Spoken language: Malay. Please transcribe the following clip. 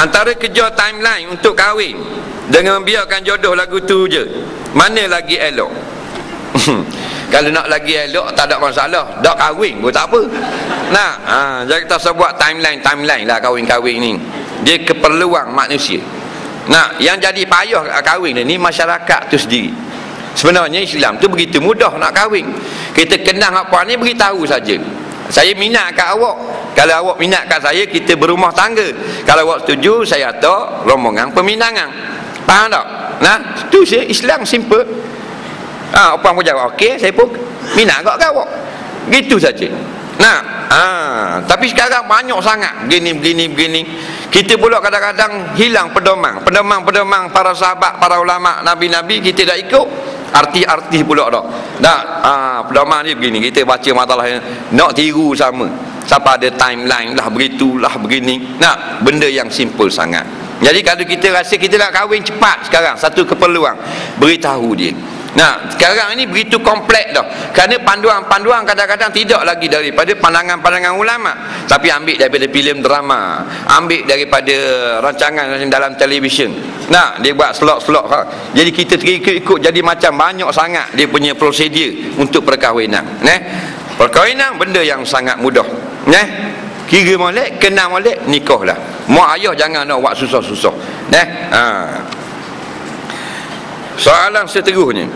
antara kerja timeline untuk kahwin dengan membiarkan jodoh lagu tu je mana lagi elok? Kalau nak lagi elok tak ada masalah. Dak kahwin pun tak apa. Nah ha, jadi kita sebut timeline timeline lah kahwin-kahwin ni. Dia keperluan manusia. Nah yang jadi payah kahwin ni masyarakat tu sendiri. Sebenarnya Islam tu begitu mudah nak kahwin. Kita kenal apa ni beritahu saja. Saya minat kat awak kalau awak minat kat saya kita berumah tangga. Kalau awak setuju saya ada rombongan peminangan. Faham tak? Nah itu saya Islam simple. Ha, apa pun jawab? Okey saya pun minat kat awak. Gitu saja. Nah ha, tapi sekarang banyak sangat. Begini begini begini. Kita pula kadang-kadang hilang pedoman pedoman-pedoman para sahabat para ulama nabi-nabi kita dah ikut. Arti-arti pula dah nak ha, pedoman ni begini. Kita baca matalah nak tiru sama siapa ada timeline lah begitulah begini nak benda yang simple sangat jadi kalau kita rasa kita nak kahwin cepat sekarang satu keperluan beritahu dia Nah, sekarang ini begitu kompleks dah. Kerana panduan-panduan kadang-kadang tidak lagi daripada pandangan-pandangan ulama, tapi ambil daripada filem drama, ambil daripada rancangan dalam televisyen. Nah, dia buat slot-slot. Ha. Jadi kita ikut-ikut jadi macam banyak sangat dia punya prosedur untuk perkahwinan. Neh. Perkahwinan benda yang sangat mudah. Neh. Kira molek, kena molek, nikahlah. Mak ayah jangan nak buat susah-susah. Neh. Ha. Soalan seterusnya